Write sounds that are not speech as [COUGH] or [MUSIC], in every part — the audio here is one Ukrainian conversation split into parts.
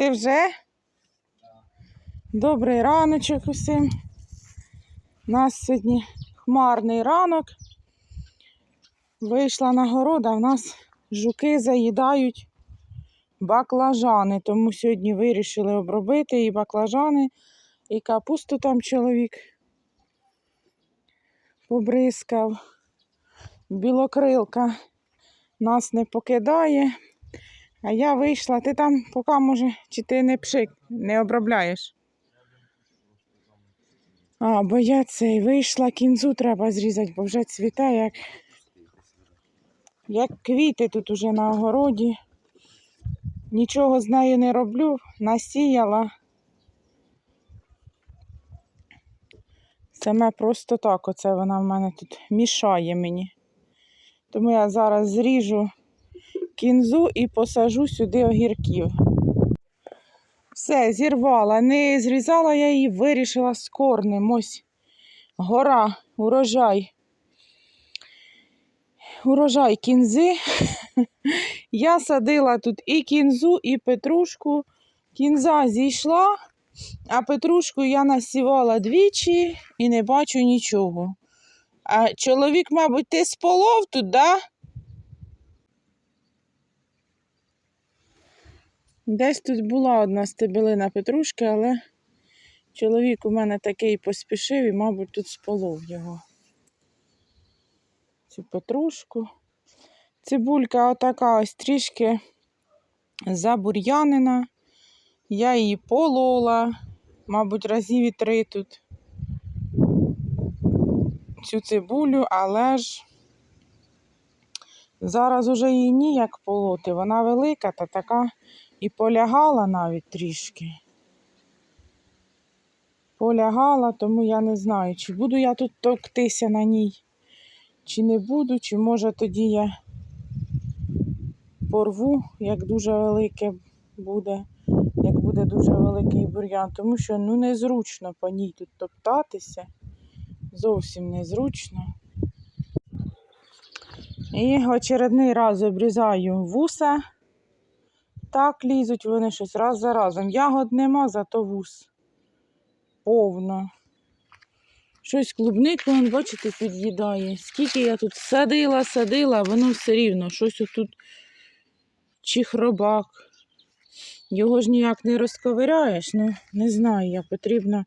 Ти вже? Добрий раночок усім. У нас сьогодні хмарний ранок. Вийшла на город, а в нас жуки заїдають баклажани. Тому сьогодні вирішили обробити і баклажани, і капусту там чоловік побризкав. Білокрилка нас не покидає. А я вийшла, ти там поки може, чи ти не пшик, не обробляєш? А, бо я цей вийшла, кінзу треба зрізати, бо вже цвіте, як, як квіти тут уже на огороді. Нічого з нею не роблю, насіяла. Саме просто так, оце вона в мене тут мішає мені. Тому я зараз зріжу кінзу і посажу сюди огірків. Все, зірвала. Не зрізала я її, вирішила з корнем. Ось гора, урожай. Урожай кінзи. [LAUGHS] Я садила тут і кінзу, і петрушку. Кінза зійшла, а петрушку я насівала двічі і не бачу нічого. А чоловік, мабуть, ти сполов тут, да? Десь тут була одна стебелина петрушки, але чоловік у мене такий поспішив і, мабуть, тут сполов його. Цю петрушку. Цибулька отака ось трішки забур'янена. Я її полола, мабуть, разів і три тут цю цибулю, але ж зараз уже її ніяк полоти. Вона велика та така і полягала навіть трішки. Полягала, тому я не знаю, чи буду я тут токтися на ній, чи не буду, чи може тоді я порву, як дуже велике буде, як буде дуже великий бур'ян, тому що ну незручно по ній тут топтатися. Зовсім незручно. І очередний раз обрізаю вуса. Так лізуть вони щось раз за разом. Ягод нема, зато вус. Повно. Щось клубнику, вон, бачите, під'їдає. Скільки я тут садила, садила, воно все рівно. Щось отут чи хробак. Його ж ніяк не розковиряєш, ну не знаю, я потрібно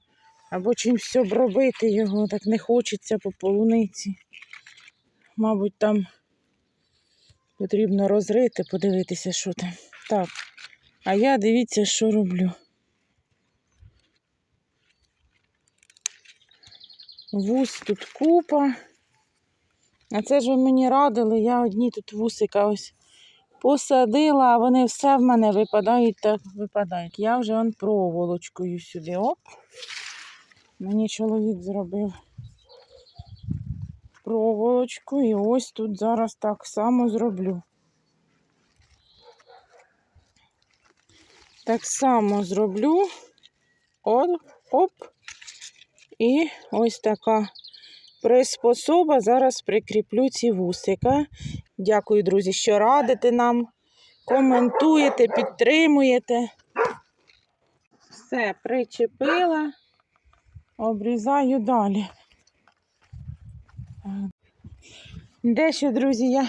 або чимось обробити його, так не хочеться по полуниці. Мабуть, там потрібно розрити, подивитися, що там. Так, а я дивіться, що роблю. Вус тут купа. А це ж ви мені радили, я одні тут вусика ось посадила, а вони все в мене випадають так випадають. Я вже он проволочкою сюди. Оп. Мені чоловік зробив проволочку і ось тут зараз так само зроблю. Так само зроблю. Оп, оп. І ось така приспособа. Зараз прикріплю ці вусика. Дякую, друзі, що радите нам, коментуєте, підтримуєте. Все, причепила, обрізаю далі. Дещо, друзі, я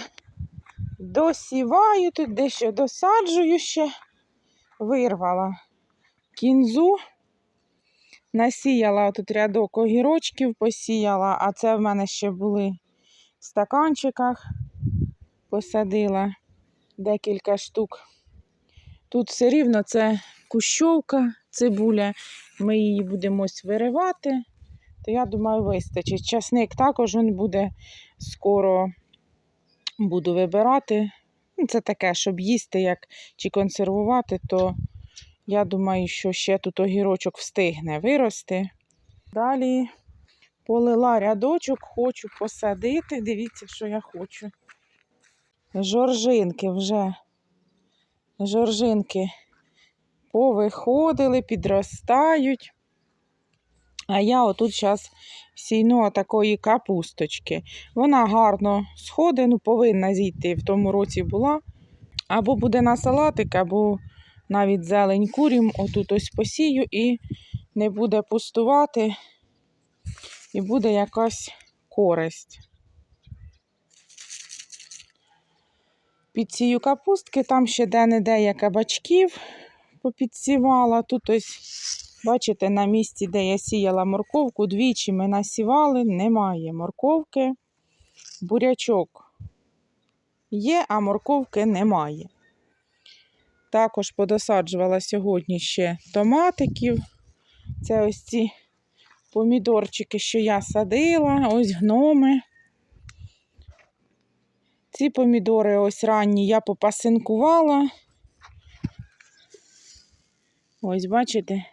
досіваю тут, дещо досаджую ще вирвала кінзу, насіяла тут рядок огірочків, посіяла, а це в мене ще були в стаканчиках, посадила декілька штук. Тут все рівно це кущовка, цибуля, ми її будемо ось виривати, то я думаю, вистачить. Часник також він буде скоро буду вибирати. Ну, Це таке, щоб їсти як чи консервувати, то я думаю, що ще тут огірочок встигне вирости. Далі полила рядочок, хочу посадити. Дивіться, що я хочу. Жоржинки вже. Жоржинки повиходили, підростають. А я отут зараз сійну такої капусточки. Вона гарно сходить, ну повинна зійти. В тому році була. Або буде на салатик, або навіть зелень курім, отут ось посію і не буде пустувати, і буде якась користь. Підсію капустки, там ще де-не-де я кабачків попідсівала. Тут ось, бачите, на місці, де я сіяла морковку, двічі ми насівали, немає морковки. Бурячок є, а морковки немає. Також подосаджувала сьогодні ще томатиків. Це ось ці помідорчики, що я садила, ось гноми. Ці помідори ось ранні я попасинкувала. Ось, бачите,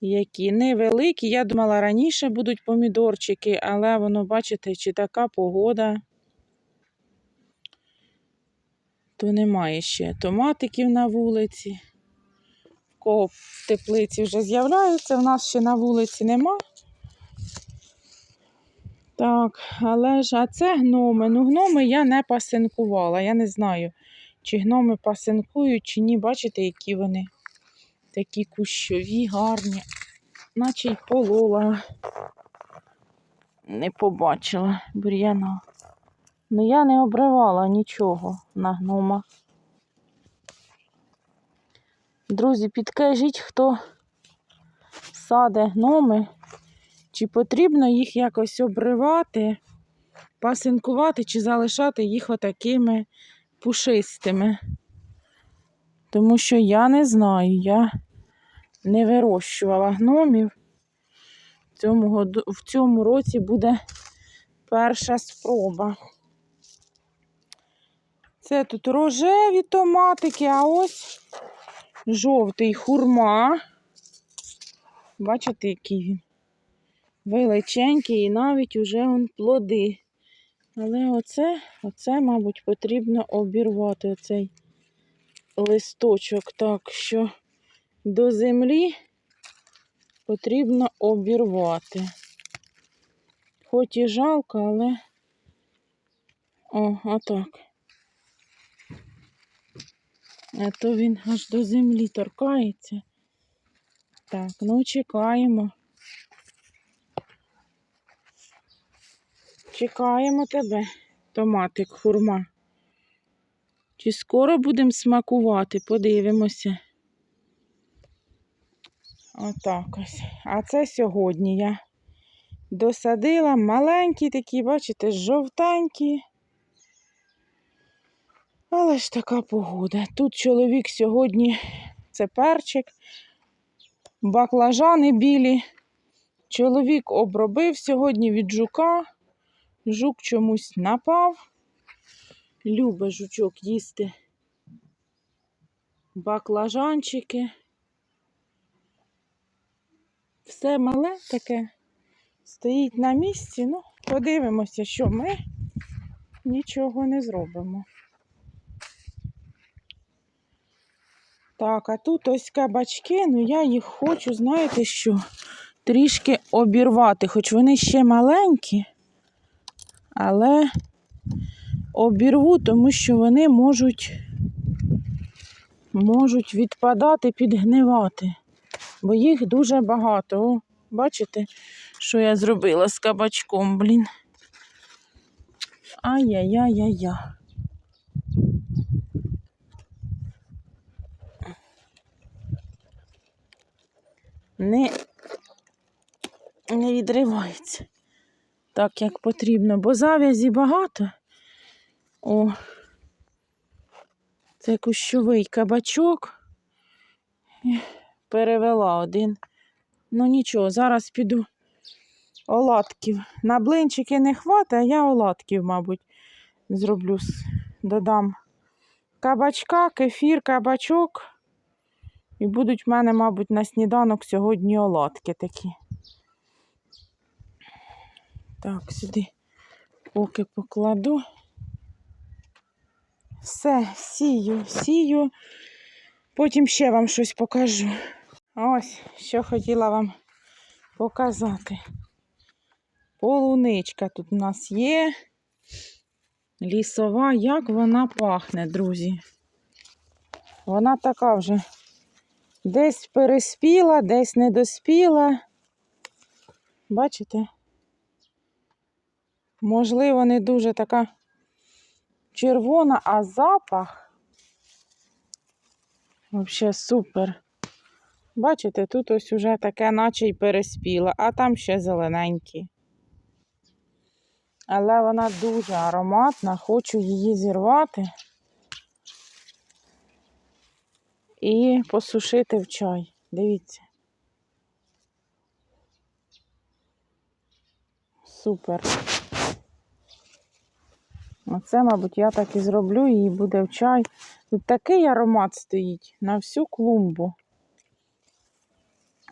які невеликі. Я думала, раніше будуть помідорчики, але воно, бачите, чи така погода, то немає ще томатиків на вулиці. В кого в теплиці вже з'являються, в нас ще на вулиці нема. Так, але ж, а це гноми. Ну, гноми я не пасинкувала. Я не знаю, чи гноми пасинкують, чи ні. Бачите, які вони такі кущові, гарні. Наче й полола. Не побачила бур'яна. Ну я не обривала нічого на гнома. Друзі, підкажіть, хто саде гноми, чи потрібно їх якось обривати, пасинкувати, чи залишати їх отакими пушистими. Тому що я не знаю, я не вирощувала гномів. В цьому, году, в цьому році буде перша спроба. Це тут рожеві томатики, а ось жовтий хурма. Бачите, який він величенький і навіть уже он плоди. Але оце, оце, мабуть, потрібно обірвати оцей листочок, так що до землі потрібно обірвати. Хоч і жалко, але о, отак. А то він аж до землі торкається. Так, ну чекаємо. Чекаємо тебе, томатик, хурма. Чи скоро будемо смакувати? Подивимося. Отак ось. А це сьогодні я досадила маленькі такі, бачите, жовтенькі. Але ж така погода. Тут чоловік сьогодні, це перчик, баклажани білі. Чоловік обробив сьогодні від жука. Жук чомусь напав. Любить жучок їсти баклажанчики. Все мале таке стоїть на місці. Ну, подивимося, що ми нічого не зробимо. Так, а тут ось кабачки, ну я їх хочу, знаєте що, трішки обірвати, хоч вони ще маленькі, але обірву, тому що вони можуть, можуть відпадати, підгнивати, бо їх дуже багато. О, бачите, що я зробила з кабачком, блін. Ай-яй-яй-яй-яй. Не, не відривається так, як потрібно, бо зав'язі багато. О, це кущовий кабачок. Перевела один. Ну нічого, зараз піду оладків. На блинчики не хватить, а я оладків, мабуть, зроблю. Додам кабачка, кефір, кабачок. І будуть в мене, мабуть, на сніданок сьогодні оладки такі. Так, сюди поки покладу. Все, сію, сію. Потім ще вам щось покажу. Ось, що хотіла вам показати. Полуничка тут у нас є. Лісова, як вона пахне, друзі. Вона така вже Десь переспіла, десь не доспіла. Бачите? Можливо, не дуже така червона, а запах взагалі супер. Бачите, тут ось уже таке, наче й переспіла, а там ще зелененькі. Але вона дуже ароматна, хочу її зірвати і посушити в чай. Дивіться. Супер. Оце, мабуть, я так і зроблю, і буде в чай. Тут такий аромат стоїть на всю клумбу.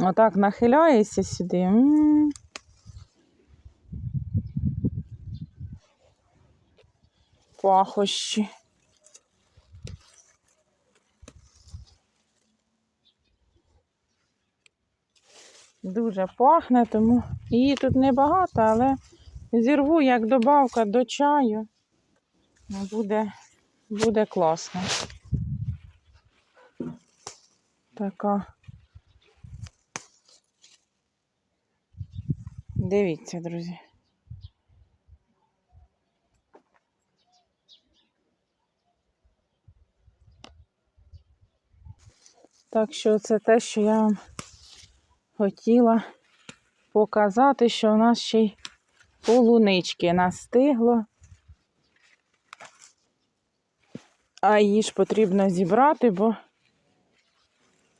Отак нахиляєшся сюди. Пахощі. Дуже пахне, тому її тут небагато, але зірву як добавка до чаю. Буде, буде класно. Така. Дивіться, друзі. Так що це те, що я вам хотіла показати, що у нас ще й полунички настигло. А її ж потрібно зібрати, бо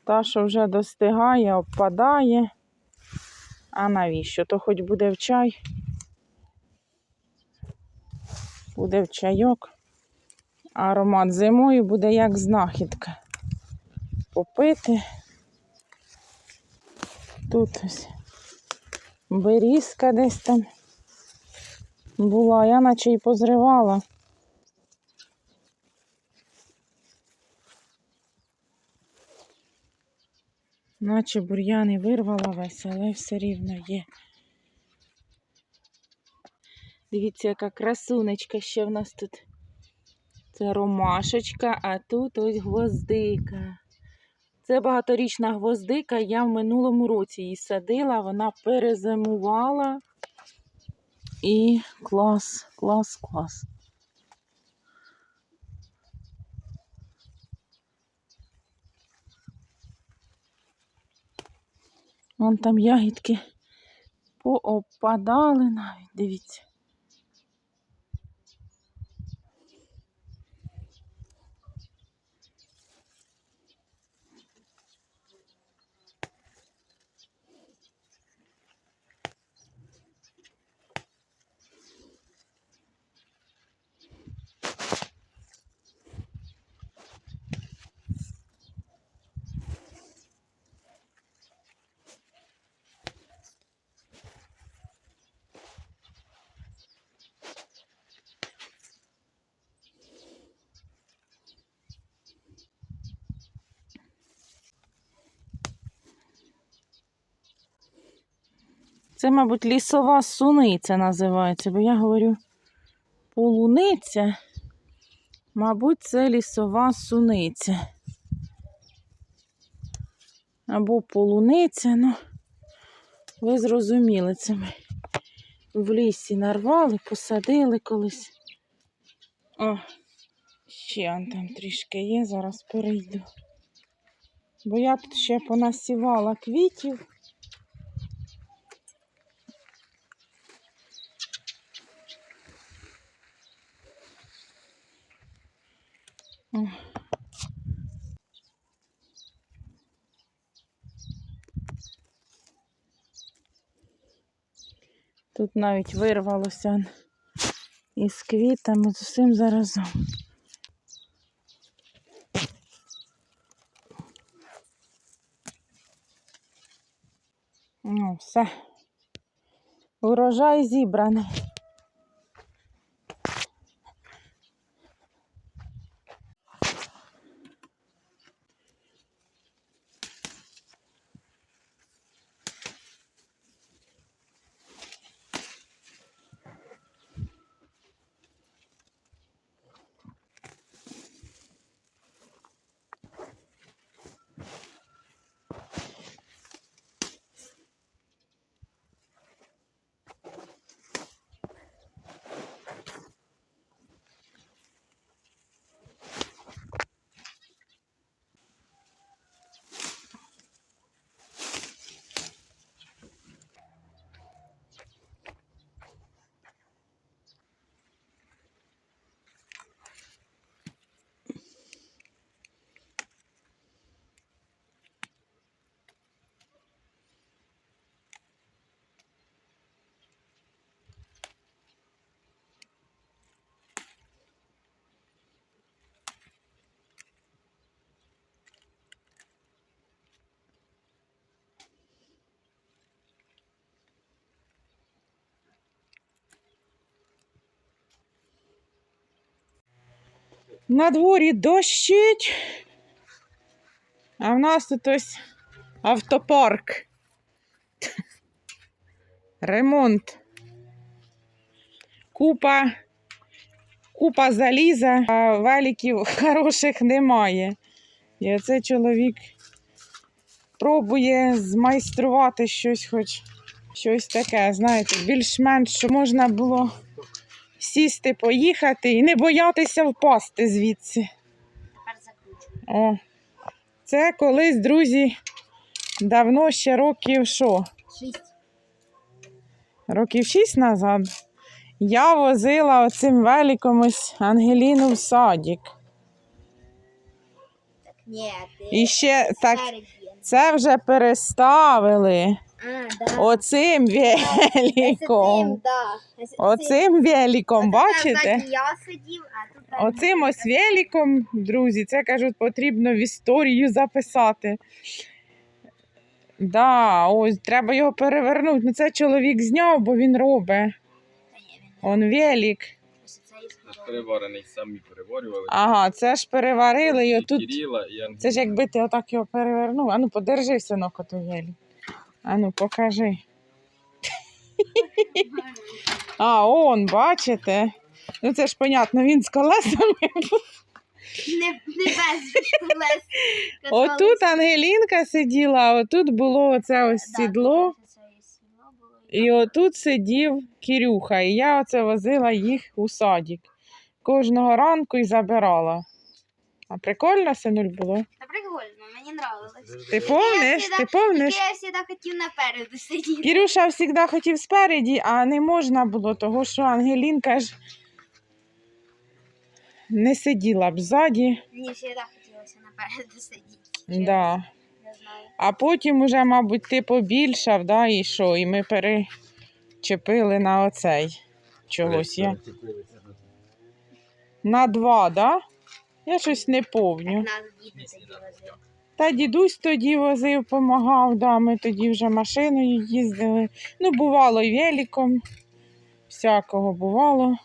та, що вже достигає, обпадає. А навіщо? То хоч буде в чай, буде в чайок. Аромат зимою буде як знахідка. Попити. Тут ось берізка десь там була, я наче й позривала. Наче бур'яни вирвала весь, але все рівно є. Дивіться, яка красунечка ще в нас тут. Це ромашечка, а тут ось гвоздика. Це багаторічна гвоздика. Я в минулому році її садила, вона перезимувала. І клас, клас, клас. Вон там ягідки поопадали навіть, дивіться. Це, мабуть, лісова суниця називається, бо я говорю полуниця. Мабуть, це лісова суниця. Або полуниця, ну, ви зрозуміли, це ми в лісі нарвали, посадили колись. О, ще там трішки є, зараз перейду. Бо я тут ще понасівала квітів. Тут навіть вирвалося із квітами з усім заразом. Ну, все. Урожай зібраний. На дворі дощить. А в нас тут ось автопарк. Ремонт. Купа, купа заліза, а великів хороших немає. І оце чоловік пробує змайструвати щось, хоч щось таке, знаєте, більш-менш, щоб можна було сісти, поїхати і не боятися впасти звідси. О, це колись, друзі, давно ще років що? Шість. Років шість назад я возила оцим великом ось Ангеліну в садик. Ні, ти І ще так, це вже переставили А, да. оцим великом. Оцим великом, бачите? Я сидів, а тут Оцим ось великом, друзі, це кажуть, потрібно в історію записати. Да, ось треба його перевернути. Ну це чоловік зняв, бо він робить. Он велик. це ж переварений, самі переварювали. Ага, це ж переварили і Ангеліна. Це ж якби ти отак його перевернув. Ану, подержи, синок, ото велик. Ану, покажи. А, он, бачите? Ну це ж понятно, він з колесами. Не, не без колес. Отут Ангелінка сиділа, а отут було оце ось сідло. І отут сидів Кирюха, і я оце возила їх у садик. Кожного ранку і забирала. А прикольно, синуль, було? Та прикольно, мені нравилось. Ти помниш? Ти помниш? Я завжди хотів напереду сидіти. Кирюша завжди хотів спереді, а не можна було, того що Ангелінка ж не сиділа б ззаді. Мені завжди хотілося напереду сидіти. Да. Не знаю. А потім уже, мабуть, ти побільшав, да, і що? І ми перечепили на оцей чогось. Я. На два, да? Я щось не повню. Та дідусь тоді возив, помагав, да, ми тоді вже машиною їздили. Ну, бувало і великом. Всякого бувало.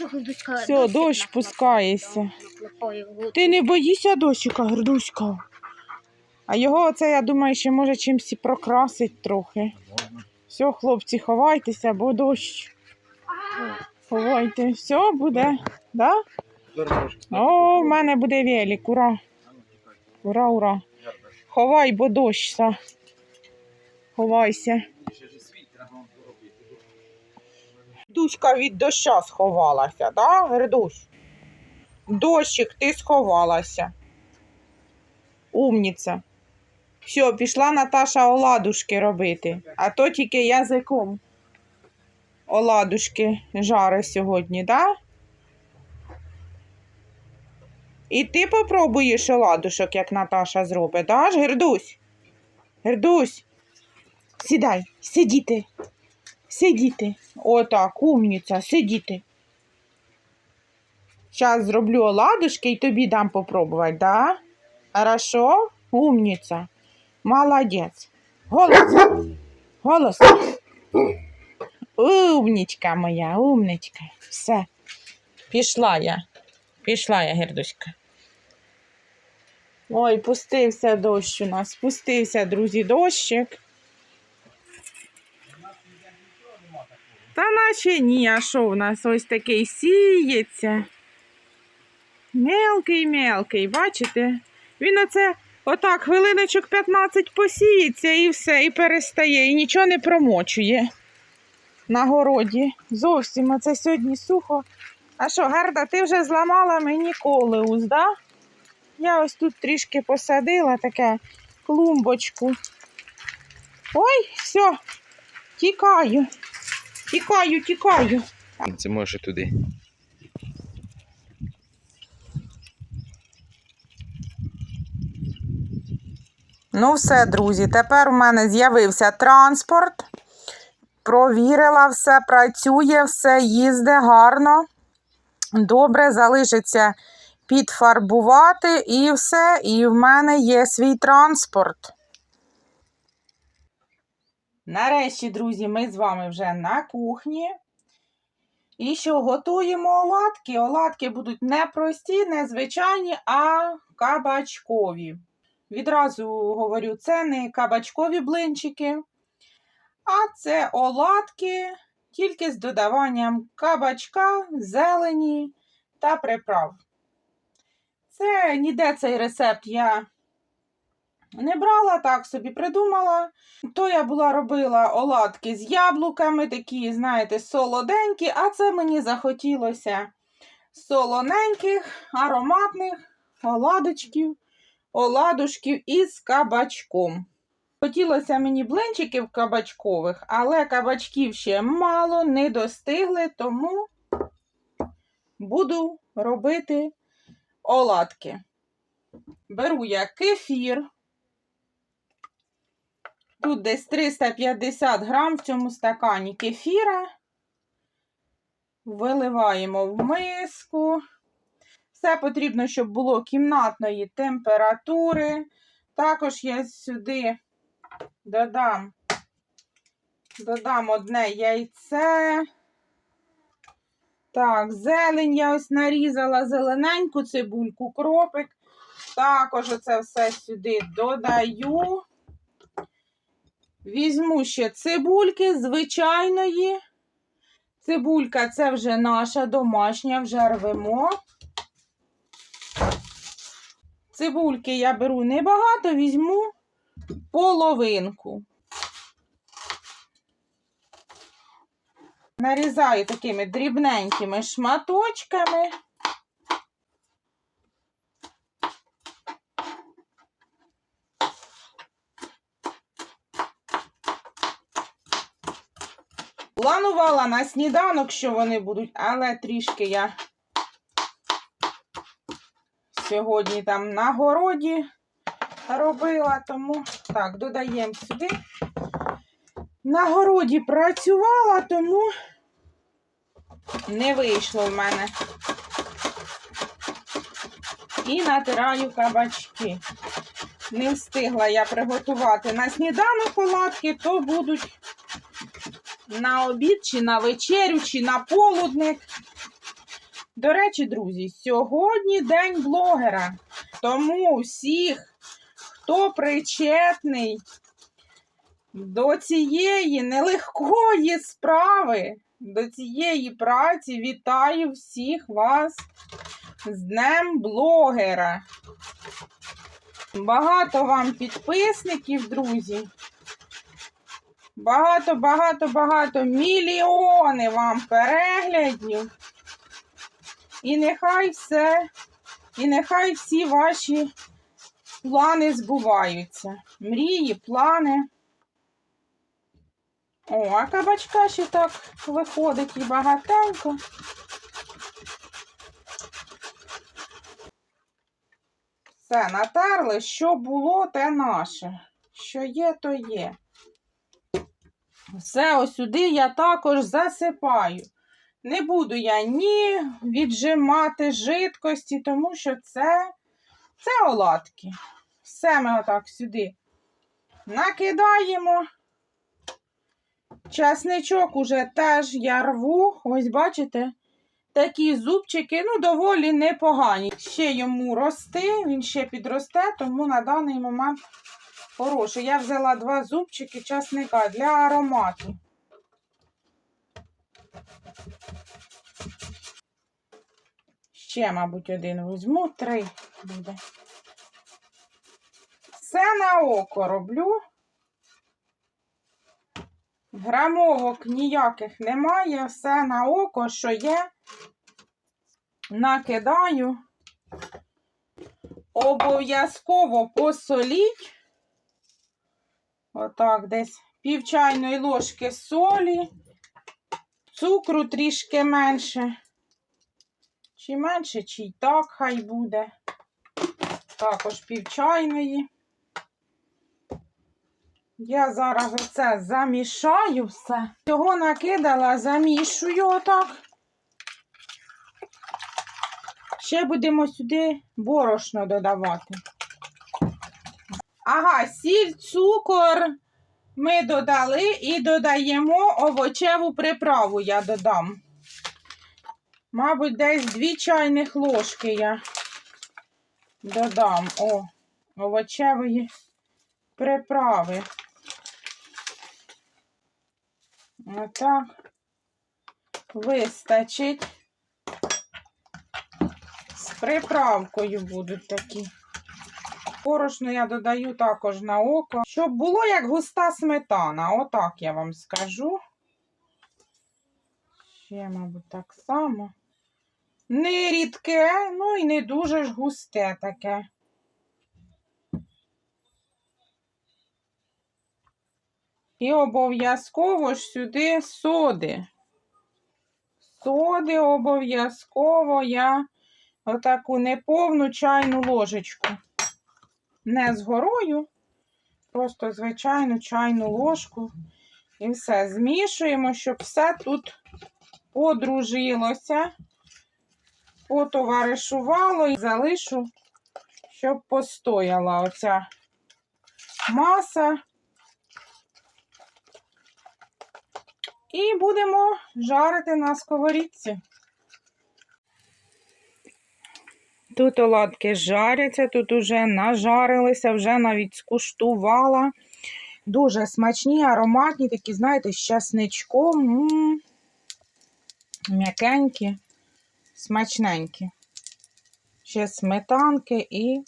Дощик дощ пускається. Ти не боїшся дощика, Грдуська? А його оце, я думаю, ще може чимось і прокрасить трохи. Все, хлопці, ховайтеся, бо дощ. Ховайте, все буде. Да? О, в мене буде велик, ура. Ура, ура. Ховай, бо дощ. Са. Ховайся. Дуська від доща сховалася, да, Гридусь? Дощик, ти сховалася. Умніця. Все, пішла Наташа оладушки робити, а то тільки язиком. Оладушки жаре сьогодні, да? І ти попробуєш оладушок, як Наташа зробить, да ж, Гердусь? Гердусь, сідай, сидіти. Сидіти. Отак, умніця, сидіти. Зараз зроблю оладушки і тобі дам попробувати, да? Хорошо? Умніця. Молодець. Голос. Голос. Умнічка моя, умничка. Все. Пішла я. Пішла я, Гердуська. Ой, пустився дощ у нас. Пустився, друзі, дощик. Та наче ні, а що в нас ось такий сіється. Мелкий-мелкий, бачите? Він оце отак хвилиночок 15 посіється і все, і перестає, і нічого не промочує на городі. Зовсім оце сьогодні сухо. А що, Гарда, ти вже зламала мені колеус, да? Я ось тут трішки посадила таке клумбочку. Ой, все, тікаю. Тікаю, тікаю. Це може туди. Ну, все, друзі, тепер у мене з'явився транспорт. Провірила все, працює, все їздить гарно. Добре, залишиться підфарбувати і все. І в мене є свій транспорт. Нарешті, друзі, ми з вами вже на кухні. І що готуємо оладки? Оладки будуть не прості, не звичайні, а кабачкові. Відразу говорю, це не кабачкові блинчики, а це оладки тільки з додаванням кабачка, зелені та приправ. Це ніде цей рецепт я не брала, так собі придумала. То я була робила оладки з яблуками, такі, знаєте, солоденькі, а це мені захотілося солоненьких, ароматних оладочків, оладушків із кабачком. Хотілося мені блинчиків кабачкових, але кабачків ще мало, не достигли, тому буду робити оладки. Беру я кефір. Тут десь 350 грам в цьому стакані кефіра. Виливаємо в миску. Все потрібно, щоб було кімнатної температури. Також я сюди додам, додам одне яйце. Так, зелень я ось нарізала зелененьку цибульку, кропик. Також оце все сюди додаю. Візьму ще цибульки звичайної. Цибулька це вже наша домашня, вже рвемо. Цибульки я беру небагато, візьму половинку. Нарізаю такими дрібненькими шматочками. Планувала на сніданок, що вони будуть, але трішки я сьогодні там на городі робила, тому так, додаємо сюди. На городі працювала, тому не вийшло в мене. І натираю кабачки. Не встигла я приготувати на сніданок оладки, то будуть на обід, чи на вечерю, чи на полудник. До речі, друзі, сьогодні день блогера. Тому всіх, хто причетний до цієї нелегкої справи, до цієї праці, вітаю всіх вас з Днем блогера. Багато вам підписників, друзі. Багато, багато, багато мільйони вам переглядів. І нехай все, і нехай всі ваші плани збуваються. Мрії, плани. О, а кабачка ще так виходить і багатенько. Все, натерли, що було, те наше. Що є, то є. Все ось сюди я також засипаю. Не буду я ні віджимати жидкості, тому що це, це оладки. Все ми отак сюди накидаємо. Часничок уже теж я рву. Ось бачите, такі зубчики, ну, доволі непогані. Ще йому рости, він ще підросте, тому на даний момент хороший. Я взяла два зубчики часника для аромату. Ще, мабуть, один візьму, три буде. Все на око роблю. Грамовок ніяких немає, все на око, що є. Накидаю. Обов'язково посоліть. Отак, десь пів чайної ложки солі, цукру трішки менше. Чи менше, чи й так хай буде. Також пів чайної. Я зараз оце замішаю все. Цього накидала, замішую отак. Ще будемо сюди борошно додавати. Ага, сіль, цукор ми додали і додаємо овочеву приправу, я додам. Мабуть, десь дві чайних ложки я додам о, овочевої приправи. Отак. Вистачить. З приправкою будуть такі. Порошну я додаю також на око, щоб було як густа сметана. Отак я вам скажу. Ще, мабуть, так само. Не рідке, ну і не дуже ж густе таке. І обов'язково ж сюди соди. Соди обов'язково я отаку неповну чайну ложечку. Не з горою, просто звичайну чайну ложку. І все змішуємо, щоб все тут подружилося, потоваришувало і залишу, щоб постояла оця маса. І будемо жарити на сковорідці. Тут оладки жаряться, тут уже нажарилися, вже навіть скуштувала. Дуже смачні, ароматні, такі, знаєте, з часничком. М'якенькі, смачненькі. Ще сметанки і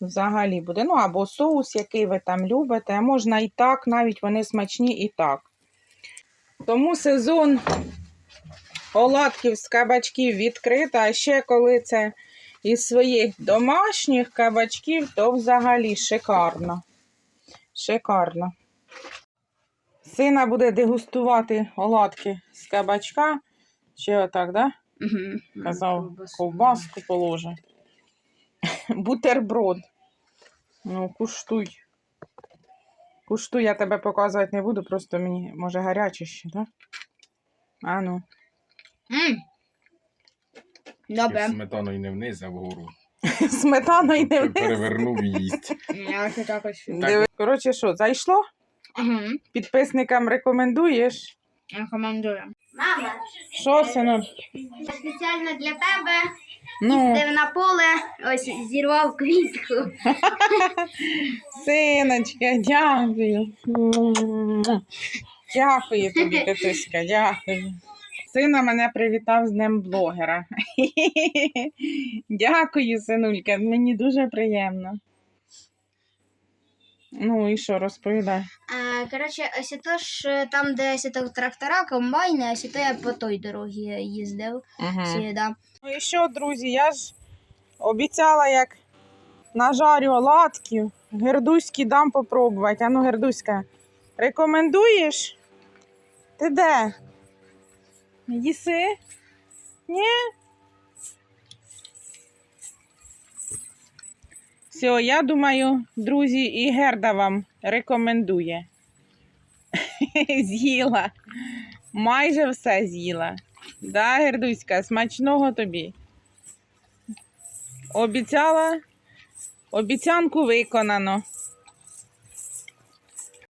взагалі буде. Ну, або соус, який ви там любите. Можна і так, навіть вони смачні і так. Тому сезон оладків з кабачків відкрита, а ще коли це із своїх домашніх кабачків, то взагалі шикарно. Шикарно. Сина буде дегустувати оладки з кабачка. Ще отак, да? Угу. Казав, ковбаску положи. [LAUGHS] Бутерброд. Ну, куштуй. Куштуй, я тебе показувати не буду, просто мені, може, гаряче ще, так? А ну. Добре. Сметаною не вниз, а вгору. [LAUGHS] Сметаною не вниз. Перевернув і їсть. Я ось так ось. Диви- Коротше, що, зайшло? Угу. Підписникам рекомендуєш? Рекомендую. Що, сину? спеціально для тебе Ну, Де на поле ось зірвав квітку. синочка, дякую. Дякую тобі, Катуська, дякую. Сина мене привітав з Днем блогера. Дякую, синулька, мені дуже приємно. Ну і що, розповідай. А, коротше, ось то ж там, де ось то трактора, комбайни, ось то я по той дорогі їздив. Угу. Сюди. Ну і що, друзі, я ж обіцяла, як нажарю оладків, гердуські дам попробувати. Ану, гердуська, рекомендуєш? Ти де? Їси? Ні? Все, я думаю, друзі, і Герда вам рекомендує. [LAUGHS] З'їла. Майже все з'їла. Да, Гердуська, смачного тобі. Обіцяла, обіцянку виконано.